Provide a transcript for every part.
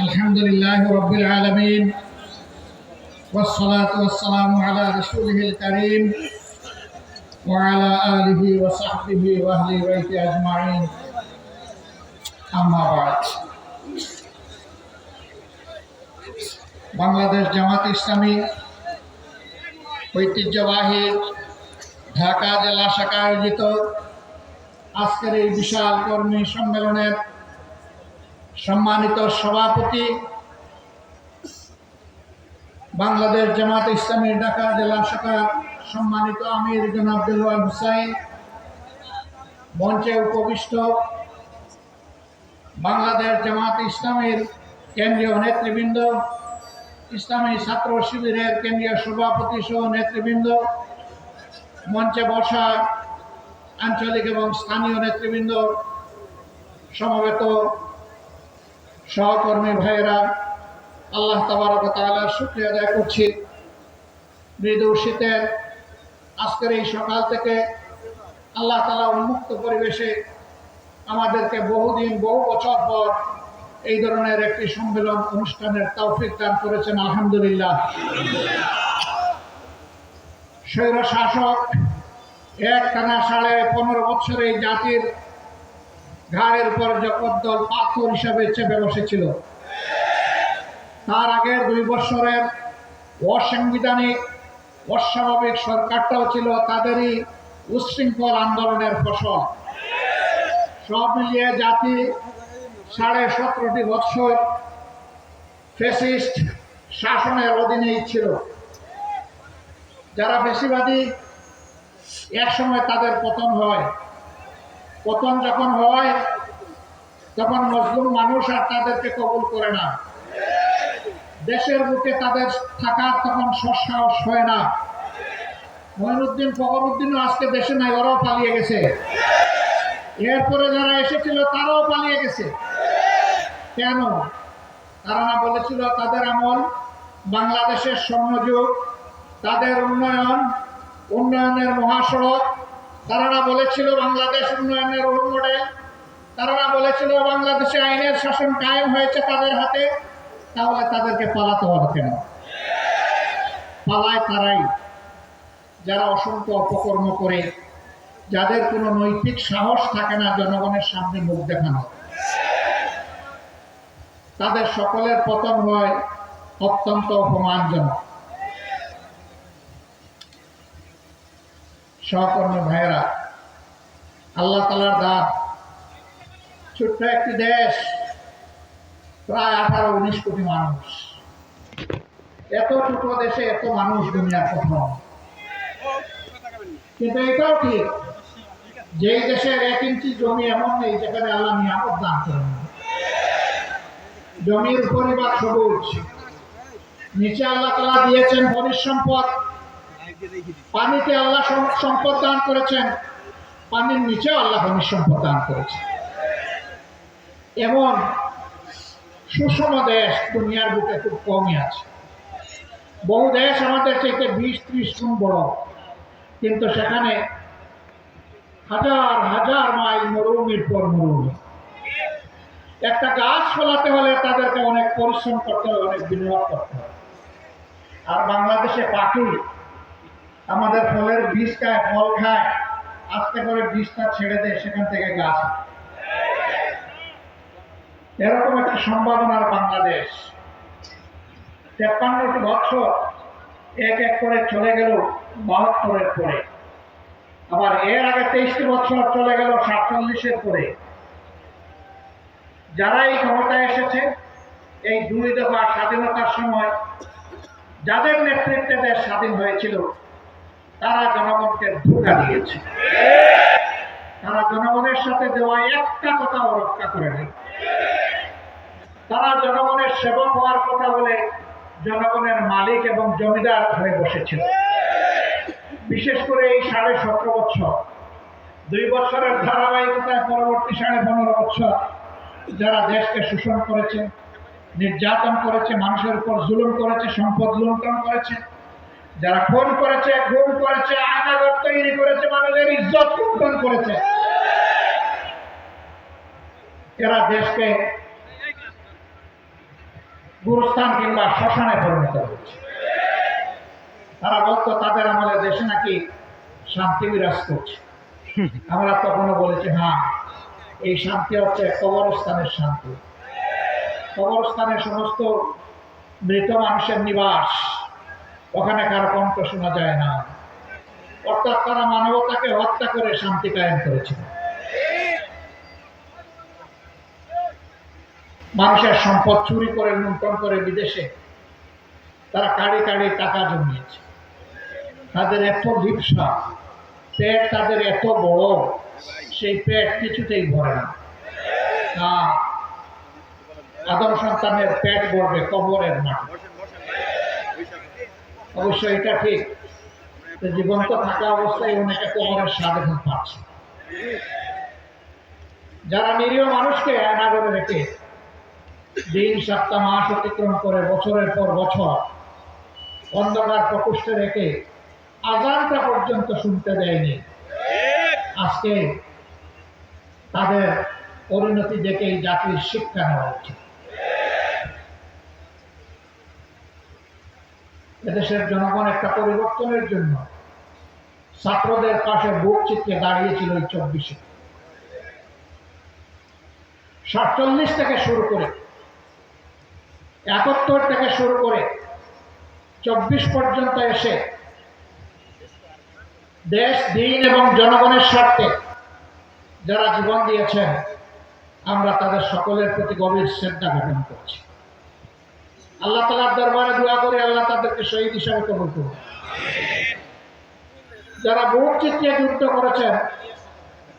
الحمد لله رب العالمين والصلاة والسلام على رسوله الكريم وعلى آله وصحبه وأهل بيته أجمعين أما بعد বাংলাদেশ জামাত ইসলামী ঐতিহ্যবাহী ঢাকা জেলা শাখা আয়োজিত আজকের এই বিশাল কর্মী সম্মেলনের সম্মানিত সভাপতি বাংলাদেশ জামাত ইসলামী ঢাকা জেলা শাখা সম্মানিত আমির জনাব হুসাইন, মঞ্চে উপবিষ্ট বাংলাদেশ জামাত ইসলামের কেন্দ্রীয় নেতৃবৃন্দ, ইসলামী ছাত্র শিবিরের কেন্দ্রীয় সভাপতি সহ নেতৃবৃন্দ, মঞ্চে বসা আঞ্চলিক এবং স্থানীয় নেতৃবৃন্দ, সমবেত সহকর্মী ভাইয়েরা, আল্লাহ তাবারক তাআলার শুকরিয়া আদায় করছি। মৃদু শীতের আজকের এই সকাল থেকে আল্লাহ তালা উন্মুক্ত পরিবেশে আমাদেরকে বহুদিন, বহু বছর পর এই ধরনের একটি সম্মেলন অনুষ্ঠানের তৌফিক দান করেছেন, আলহামদুলিল্লাহ। স্বৈর শাসক এক টানা সাড়ে পনেরো বছর এই জাতির ঘাড়ের উপর জগদ্দল পাথর হিসাবে চেপে বসেছিল। তার আগের দুই বছরের অসাংবিধানিক, অস্বাভাবিক সরকারটাও ছিল তাদেরই উচ্ছৃঙ্খল আন্দোলনের ফসল। সব মিলিয়ে জাতি সাড়ে সতেরোটি বৎসর ফেসিস্ট শাসনের অধীনেই ছিল। যারা বেশিবাদী একসময় তাদের পতন হয়। পতন যখন হয়, তখন মজলুম মানুষ আর তাদেরকে কবুল করে না। দেশের বুকে তাদের থাকার তখন সসাহস হয় না। মহিনুদ্দিন ফখরুদ্দিনও আজকে দেশে নাই, ওরাও পালিয়ে গেছে। এরপরে যারা এসেছিল, তারাও পালিয়ে গেছে। কেন? তারা না বলেছিল, তাদের আমল বাংলাদেশের স্বর্ণযুগ, তাদের উন্নয়ন উন্নয়নের মহাসড়ক। তারা বলেছিল বাংলাদেশ উন্নয়নের রোল তারা বলেছিল বাংলাদেশে আইনের শাসন কায়েম হয়েছে তাদের হাতে। তাহলে তাদেরকে পালাতে হবে কেন? পালায় তারাই। যারা অসংখ্য অপকর্ম করে, যাদের কোনো নৈতিক সাহস থাকে না জনগণের সামনে মুখ দেখানো। তাদের সকলের পতন হয় অত্যন্ত অপমানজনক। সহকর্মী ভাইয়েরা, আল্লাহ তালার দান। ছোট্ট একটি দেশ, প্রায় আঠারো, উনিশ কোটি মানুষ। এত ছোট দেশে এত মানুষ দুনিয়ার প্রথম কিন্তু এটাও ঠিক, যেই দেশের এক ইঞ্চি জমি এমন নেই যেখানে আল্লাহ নিয়ামত দান করেন জমির পরিবার সবুজ। নিচে আল্লাহ তালা দিয়েছেন খনিজ সম্পদ। পানিতে আল্লাহ সম্পদ দান করেছেন। পানির নিচেও আল্লাহ খনিজ সম্পদ দান করেছেন। এমন সুষম দেশ দুনিয়ার বুকে খুব কমই আছে। বহু দেশ আমাদের চাইতে বিশ, ত্রিশ গুণ বড়। কিন্তু সেখানে হাজার হাজার মাইল মরুভূমির পর মরুভূমি। একটা গাছ ফলাতে হলে তাদেরকে অনেক পরিশ্রম করতে হবে, অনেক বিনিয়োগ করতে হবে। আর বাংলাদেশে পাখি আমাদের ফলের বীজ খায় ফল খায়। আস্তে করে বীজটা ছেড়ে দেয়, সেখান থেকে গাছ এরকম একটা সম্ভাবনার বাংলাদেশ। তেপ্পান্নটি বছর এক এক করে চলে গেল বাহাত্তরের পরে। আবার এর আগে তেইশটি বছর চলে গেল সাতচল্লিশের পরে। যারা এই ক্ষমতায় এসেছে, এই দুই দফা স্বাধীনতার সময়, যাদের নেতৃত্বে দেশ স্বাধীন হয়েছিল তারা জনগণকে ধোকা দিয়েছে। তারা জনগণের সাথে দেওয়া একটা কথাও রক্ষা করে নেই। তারা জনগণের সেবক হওয়ার কথা বলে জনগণের মালিক এবং জমিদার হয়ে বসেছিল। বিশেষ করে এই সাড়ে সতেরো বছর। দুই বছরের ধারাবাহিকতায় পরবর্তী সাড়ে পনেরো বছর যারা দেশকে শোষণ করেছে, নির্যাতন করেছে, মানুষের উপর জুলুম করেছে, সম্পদ লুণ্ঠন করেছে যারা খুন করেছে গুম করেছে আয়নাগর তৈরি করেছে, মানুষের ইজ্জত লুণ্ঠন করেছে। এরা দেশকে গুরুস্থান কিংবা শ্মশানে পরিণত হচ্ছে তারা বলতো, তাদের আমলে দেশে নাকি শান্তি বিরাজ করছে। আমরা তখনও বলেছি হ্যাঁ এই শান্তি হচ্ছে কবরস্থানের শান্তি। কবরস্থানের সমস্ত মৃত মানুষের নিবাস ওখানে কারও কণ্ঠ শোনা যায় না। অর্থাৎ তারা মানবতাকে হত্যা করে শান্তি কায়েম করেছিল। মানুষের সম্পদ চুরি করে লুণ্ঠন করে বিদেশে তারা কাড়ি কাড়ি টাকা জমিয়েছে। তাদের এত লিপসা পেট তাদের এত বড়, সেই পেট কিছুতেই ভরে না। আদম সন্তানের পেট ভরবে কবরের মাটি। অবশ্য এটা ঠিক। জীবন্ত থাকা অবস্থায় অনেকে কবরের স্বাদ এখন পাচ্ছে। যারা নিরীহ মানুষকে আয়না করে রেখে দিন, সপ্তাহ, মাস অতিক্রম করে বছরের পর বছর অন্ধকার প্রকোষ্ঠে রেখে আজানটা পর্যন্ত শুনতে দেয়নি, আজকে তাদের পরিণতি দেখেই জাতির শিক্ষা নেওয়া উচিত। এদেশের জনগণ একটা পরিবর্তনের জন্য ছাত্রদের পাশে বুক চিত্রে দাঁড়িয়েছিল এই চব্বিশে। সাতচল্লিশ থেকে শুরু করে, একাত্তর থেকে শুরু করে চব্বিশ পর্যন্ত এসে দেশ, দিন এবং জনগণের স্বার্থে যারা জীবন দিয়েছেন, আমরা তাদের সকলের প্রতি গভীর শ্রদ্ধা জ্ঞাপন করছি। আল্লাহ তালার দরবারে দোয়া করে আল্লাহ তাদেরকে শহীদ হিসাবে কবুল করুন। যারা বুক চিত্রে যুদ্ধ করেছেন,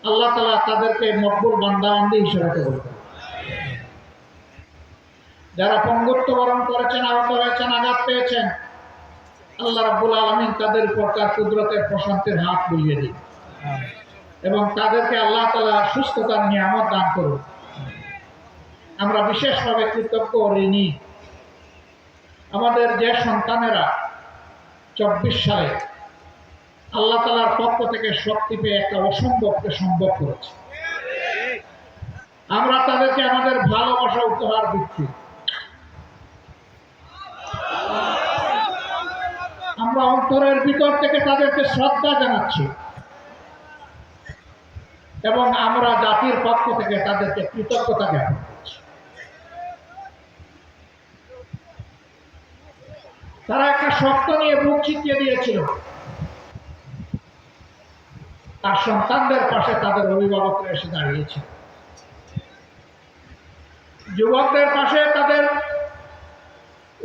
আল্লাহ তালা তাদেরকে মকবুল বান্দাবান্দি হিসাবে কবুল করুন। যারা পঙ্গুত্ব বরণ করেছেন, আহত হয়েছেন, আঘাত পেয়েছেন, আল্লাহ রাব্বুল আলমিন তাদের উপর তার কুদরতের প্রশান্তির হাত বুলিয়ে দিন। এবং তাদেরকে আল্লাহ তালা সুস্থতার নিয়ামত দান করুন। আমরা বিশেষভাবে কৃতজ্ঞ ঋণী। আমাদের যে সন্তানেরা চব্বিশ সালে আল্লাহ তালার পক্ষ থেকে শক্তি পেয়ে একটা অসম্ভবকে সম্ভব করেছে। আমরা তাদেরকে আমাদের ভালোবাসা, উপহার দিচ্ছি। আমরা অন্তরের ভিতর থেকে তাদেরকে শ্রদ্ধা জানাচ্ছি এবং আমরা জাতির পক্ষ থেকে তাদেরকে কৃতজ্ঞতা জ্ঞাপন করছি তারা একটা শক্ত নিয়ে বুক চিতিয়ে দিয়েছিল। তার সন্তানদের পাশে তাদের অভিভাবকরা এসে দাঁড়িয়েছে যুবকদের পাশে তাদের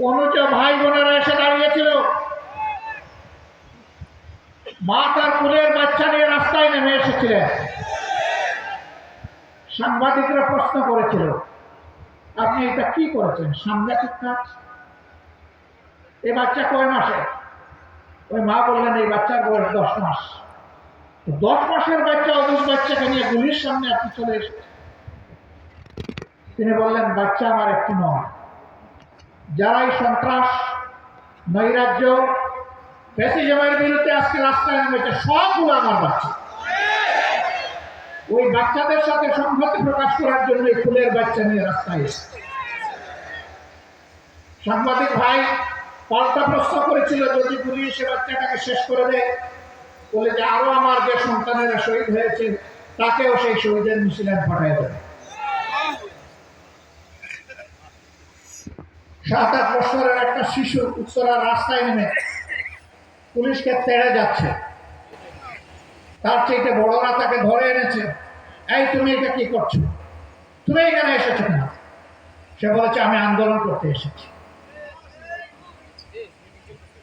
অনুজ ভাই বোনেরা এসে দাঁড়িয়েছিল। মা তার কুলের বাচ্চা নিয়ে রাস্তায় নেমে এসেছিলেন। সাংবাদিকরা প্রশ্ন করেছিল, আপনি এটা কি করেছেন? সাংবাদিক কাজ? এই বাচ্চা কয় মাসে? ওই মা বললেন, এই বাচ্চার বয়স দশ মাস। দশ মাসের বাচ্চা অবুজ বাচ্চাকে নিয়ে গুলির সামনে আপনি চলে এসেছেন তিনি বললেন, বাচ্চা আমার একটি নয়। যারাই সন্ত্রাস, নৈরাজ্য, ফ্যাসিজমের বিরুদ্ধে আজকে রাস্তায় নেমেছে, সবগুলো আমার বাচ্চা। ওই বাচ্চাদের সাথে সংহতি প্রকাশ করার জন্য ফুলের বাচ্চা নিয়ে রাস্তায় এসেছে। সাংবাদিক ভাই পাল্টা প্রশ্ন করেছিল, যদি পুলিশ সে বাচ্চাটাকে শেষ করে দেয়, বলে যে আরও আমার যে সন্তানেরা শহীদ হয়েছে, তাকেও সেই শহীদের মিছিলেন পাঠায় দেবে। সাত আট বছরের একটা শিশু উত্তরা রাস্তায় নেমে পুলিশকে তেড়ে যাচ্ছে। তার চাইতে বড়রা তাকে ধরে এনেছে। এই, তুমি এটা কি করছ? তুমি এখানে এসেছ না সে বলেছে, আমি আন্দোলন করতে এসেছি।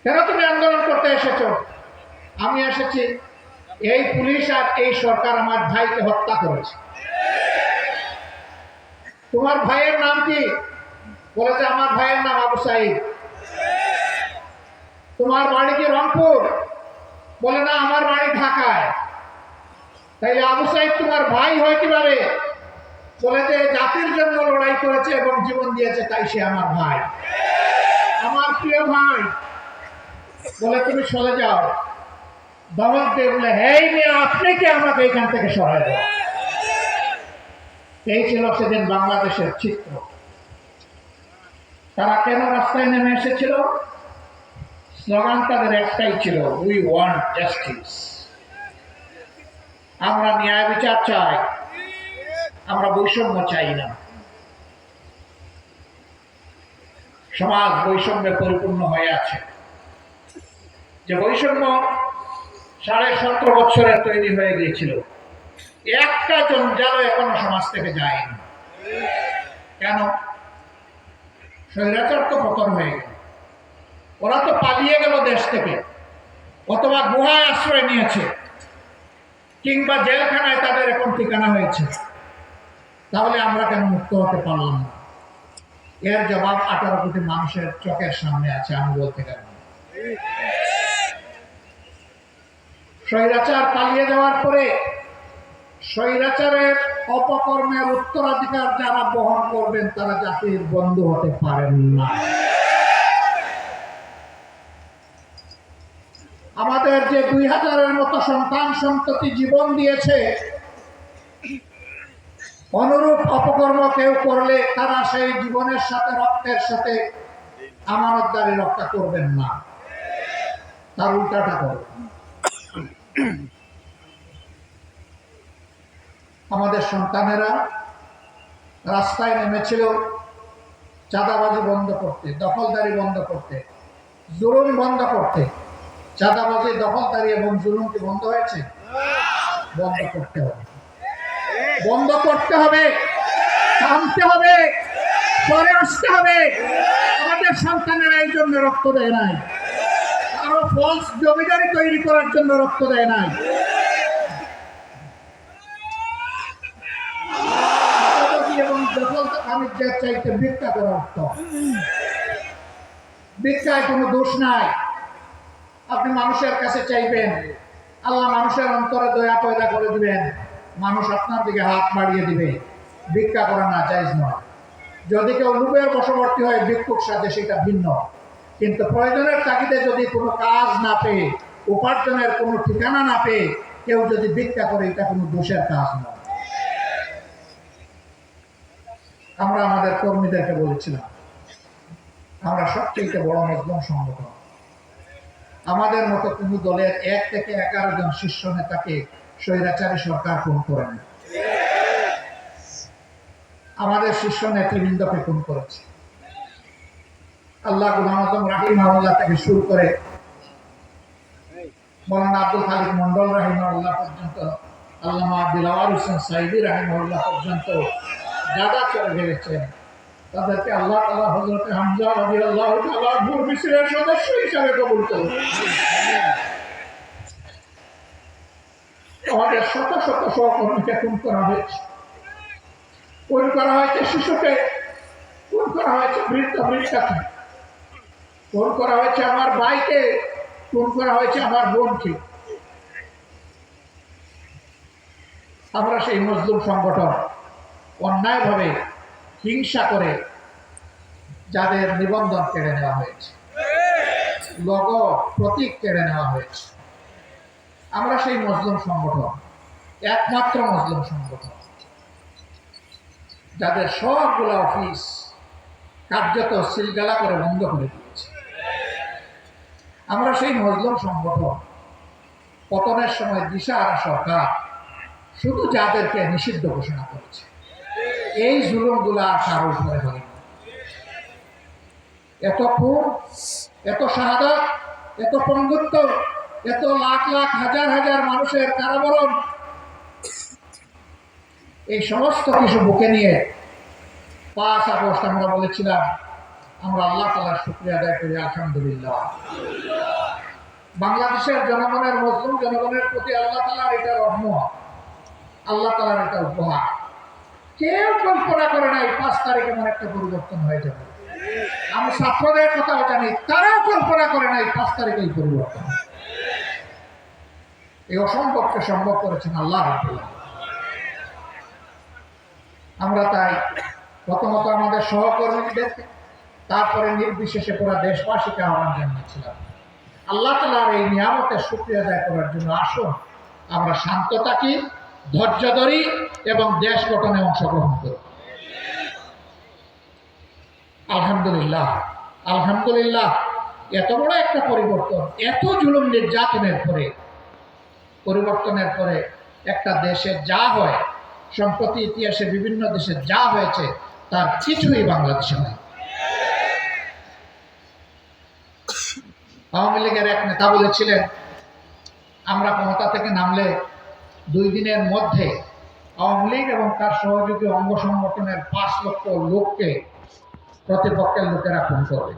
কেন তুমি আন্দোলন করতে এসেছ? আমি এসেছি, এই পুলিশ আর এই সরকার আমার ভাইকে হত্যা করেছে। তোমার ভাইয়ের নাম কি? বলেছে, আমার ভাইয়ের নাম আবু সাইদ। তোমার বাড়ি কি রংপুর? বলে, না, আমার বাড়ি ঢাকায়। তাইলে আবু সাইদ তোমার ভাই হয় কীভাবে? বলে যে জাতির জন্য লড়াই করেছে এবং জীবন দিয়েছে, তাই সে আমার ভাই। আমার প্রিয় ভাই বলে, তুমি সরে যাও। দমক দিয়ে বলে হেই মেয়ে, আপনি কি আমাকে এখান থেকে সরাই দাও এই ছিল সেদিন বাংলাদেশের চিত্র। তারা কেন রাস্তায় নেমে এসেছিল? স্লোগান তাদের একটাই ছিল উই ওয়ান্ট জাস্টিস আমরা ন্যায় বিচার চাই, আমরা বৈষম্য চাই না। সমাজ বৈষম্যে পরিপূর্ণ হয়ে আছে। যে বৈষম্য সাড়ে সতেরো বছরের তৈরি হয়ে গিয়েছিল। একটা জঞ্জালও এখনও সমাজ থেকে যায়নি। কেন? স্বৈরাচার তো পতন হয়ে গেল। ওরা তো পালিয়ে গেল দেশ থেকে। অথবা গুহায় আশ্রয় নিয়েছে। কিংবা জেলখানায় তাদের এখন ঠিকানা হয়েছে। তাহলে আমরা কেন মুক্ত হতে পারলাম না? এর জবাব আঠারো কোটি মানুষের চোখের সামনে আছে, আমি বলতে গেলাম স্বৈরাচার পালিয়ে যাওয়ার পরে স্বৈরাচারের অপকর্মের উত্তরাধিকার যারা বহন করবেন, তারা জাতির বন্ধু হতে পারেন না। আমাদের যে দুই হাজারের মতো সন্তান সন্ততি জীবন দিয়েছে, অনুরূপ অপকর্ম কেউ করলে তারা সেই জীবনের সাথে, রক্তের সাথে আমানতদারি রক্ষা করবেন না। তার উল্টাটা করবেন আমাদের সন্তানেরা রাস্তায় নেমেছিল, চাঁদাবাজি বন্ধ করতে, দখলদারি বন্ধ করতে, জুলুম বন্ধ করতে। চাঁদাবাজি, দখলদারি এবং জুলুম কি বন্ধ হয়েছে? বন্ধ করতে হবে। বন্ধ করতে হবে, থামতে হবে, পরে আসতে হবে। আমাদের সন্তানেরা এই জন্য রক্ত দেয় নাই। ফলস জমিদারি তৈরি করার জন্য রক্ত দেয় নাই। এবং দখল বাণিজ্যের চাইতে ভিক্ষা করা উত্তম ভিক্ষায় কোনো দোষ নাই। আপনি মানুষের কাছে চাইবেন, আল্লাহ মানুষের অন্তরে দয়া পয়দা করে দিবেন, মানুষ আপনার দিকে হাত বাড়িয়ে দিবে। ভিক্ষা করা না চাইজ নয়। যদি কেউ লোভের বশবর্তী হয়, ভিক্ষুক সাথে সেটা ভিন্ন। কিন্তু প্রয়োজনের তাগিদে যদি কোনো কাজ না পেয়ে, উপার্জনের কোনো ঠিকানা না পেয়ে কেউ যদি ভিক্ষা করে, এটা কোনো দোষের কাজ নয় আমরা আমাদের কর্মীদেরকে বলেছিলাম, আমরা সবচেয়ে বড় মজলুম সংগঠন আমাদের মতো কোনো দলের এক থেকে এগারো জন শীর্ষ নেতাকে স্বৈরাচারী সরকার খুন করে আমাদের শীর্ষ নেতৃবৃন্দকে খুন করেছে। আল্লাহ আজম রাহিম আল্লাহ থেকে শুরু করে মৌলানা আব্দুল খালিদ মন্ডল রাহিমাল্লাহ পর্যন্ত, আল্লামা দিলাওয়ার হোসেন সাইদি রাহিমাল্লাহ পর্যন্ত যারা চলে গেছেন তাদেরকে আল্লাহ তালা হজরত হামজা রবি আল্লাহ ভুল মিশ্রের সদস্য হিসাবে কবুল করুন। আমাদের শত শত সহকর্মীকে খুন করা হয়েছে। খুন করা হয়েছে শিশুকে, খুন করা হয়েছে বৃদ্ধ বৃদ্ধাকে খুন করা হয়েছে আমার ভাইকে খুন করা হয়েছে আমার বোনকে। আমরা সেই মজলুম সংগঠন অন্যায়ভাবে হিংসা করে যাদের নিবন্ধন কেড়ে নেওয়া হয়েছে লগ প্রতীক কেড়ে নেওয়া হয়েছে। আমরা সেই মজলুম সংগঠন, একমাত্র মজলুম সংগঠন, যাদের সবগুলো অফিস কার্যত সিলগালা করে বন্ধ করে দিয়েছে। আমরা সেই মজলুম সংগঠন, পতনের সময় দিশাহারা সরকার, শুধু যাদেরকে নিষিদ্ধ ঘোষণা করেছে। এই জুলুমগুলো আর কারও উপরে হয়নি এত খুন, এত শাহাদত, এত পঙ্গুত্ব, এত লাখ লাখ, হাজার হাজার মানুষের কারাবরণ, এই সমস্ত কিছু বুকে নিয়ে পাঁচ আগস্ট আমরা বলেছিলাম আমরা আল্লাহ তালার শুক্রিয়া আদায় করি, আলহামদুলিল্লাহ। বাংলাদেশের জনগণের, মুসলিম জনগণের প্রতি আল্লাহ তালার এটা রহমত, আল্লাহ তালার এটা উপহার। কেউ কল্পনা করে নাই পাঁচ তারিখ এমন একটা পরিবর্তন হয়ে যাবে। আমি ছাত্রদের কথাও জানি তারাও কল্পনা করে নাই পাঁচ তারিখ এই পরিবর্তন। এই অসম্ভবকে সম্ভব করেছেন আল্লাহ আমরা তাই প্রথমত আমাদের সহকর্মীদেরকে তারপরে নির্বিশেষে পুরো দেশবাসীকে আহ্বান জানিয়েছিলাম আল্লাহ তালার এই নিয়ামতের শুক্রিয়া আদায় করার জন্য আসুন, আমরা শান্ত থাকি, ধৈর্য ধরি এবং দেশ গঠনে অংশগ্রহণ করি। আলহামদুলিল্লাহ আলহামদুলিল্লাহ, এত বড় একটা পরিবর্তন, এত জুলুম নির্যাতনের পরে, পরিবর্তনের পরে একটা দেশে যা হয়, সম্প্রতি ইতিহাসে বিভিন্ন দেশে যা হয়েছে, তার কিছুই বাংলাদেশে নয় আওয়ামী লীগের এক নেতা বলেছিলেন, আমরা ক্ষমতা থেকে নামলে দুই দিনের মধ্যে আওয়ামী লীগ এবং তার সহযোগী অঙ্গ সংগঠনের পাঁচ লক্ষ লোককে প্রতিপক্ষের লোকেরা খুন করবে।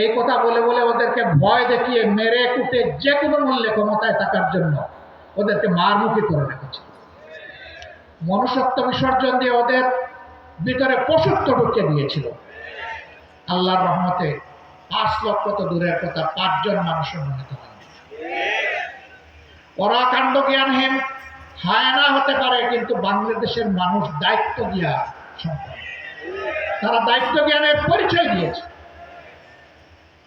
এই কথা বলে বলে ওদেরকে ভয় দেখিয়ে মেরে কুটে যে কোনো মূল্যে ক্ষমতায় থাকার জন্য ওদেরকে মারমুখী করে রেখেছে। মনুষ্যত্ব বিসর্জন দিয়ে ওদের ভিতরে পশুত্ব ঢুকে দিয়েছিল। আল্লাহর রহমতে পাঁচ লক্ষ তো দূরের কথা, পাঁচজন মানুষের মনে হয় ওরা কাণ্ড জ্ঞানহীন হায়না হতে পারে, কিন্তু বাংলাদেশের মানুষ দায়িত্ব দিয়া সম্পন্ন। তারা দায়িত্ব জ্ঞানের পরিচয় দিয়েছে।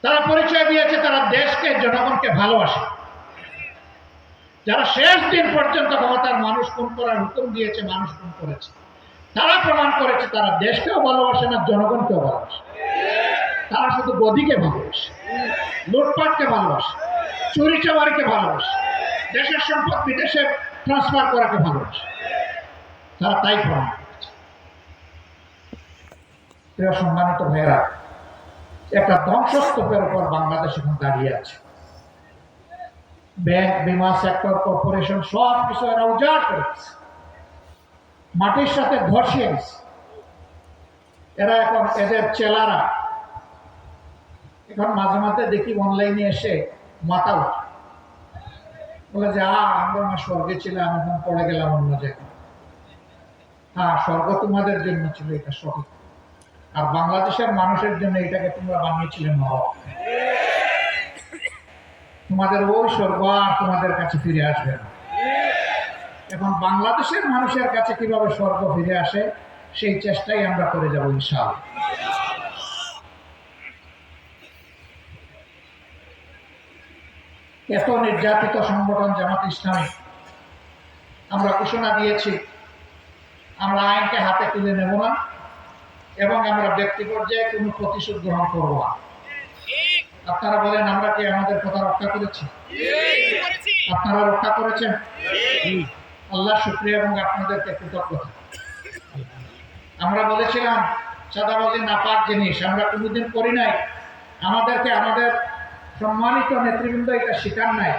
তারা পরিচয় দিয়েছে, তারা দেশকে, জনগণকে ভালোবাসে। যারা শেষ দিন পর্যন্ত ক্ষমতার মানুষ খুন করার হুকুম দিয়েছে, মানুষ খুন করেছে। তারা প্রমাণ করেছে, তারা দেশকেও ভালোবাসে না, জনগণকেও ভালোবাসে। তারা শুধু গদিকে ভালোবাসে, লুটপাটকে ভালোবাসে চুরি চামারিকে ভালোবাসে, দেশের সম্পদ বিদেশে ট্রান্সফার করাকে ভালোবাসে। তারা তাই করেছে প্রিয় সম্মানিত ভাইয়েরা, একটা ধ্বংসস্তূপের উপর বাংলাদেশ এখন দাঁড়িয়ে আছে। ব্যাংক, বিমা সেক্টর, কর্পোরেশন সব কিছু এরা উজাড় করেছে। মাটির সাথে ধসিয়ে এরা এখন এদের চেলারা এখন মাঝে মাঝে দেখি অনলাইনে এসে উঠে বলে যে আ আমরা না স্বর্গে ছিলাম, এখন পড়ে গেলাম অন্য জায়গায়। হ্যাঁ স্বর্গ তোমাদের জন্য ছিল, এটা সঠিক। আর বাংলাদেশের মানুষের জন্য এটাকে তোমরা বানিয়েছিলে নরক তোমাদের ওই স্বর্গ আর তোমাদের কাছে ফিরে আসবে না। এখন বাংলাদেশের মানুষের কাছে কীভাবে স্বর্গ ফিরে আসে, সেই চেষ্টাই আমরা করে যাব ইনশাল এত নির্যাতিত সংগঠন জামাত ইসলামী। আমরা ঘোষণা দিয়েছি, আমরা আইনকে হাতে তুলে নেব না এবং আমরা ব্যক্তি পর্যায়ে কোনো প্রতিশোধ গ্রহণ করব না। আপনারা বলেন, আমরা কি আমাদের কথা রক্ষা করেছি? আপনারা রক্ষা করেছেন? আল্লাহ শুক্রিয়া এবং আপনাদেরকে কৃতজ্ঞতা। আমরা বলেছিলাম, চাঁদাবাজি নাপাক জিনিস, আমরা কোনোদিন করি নাই। আমাদেরকে আমাদের সম্মানিত নেতৃবৃন্দ এটা স্বীকার নাই।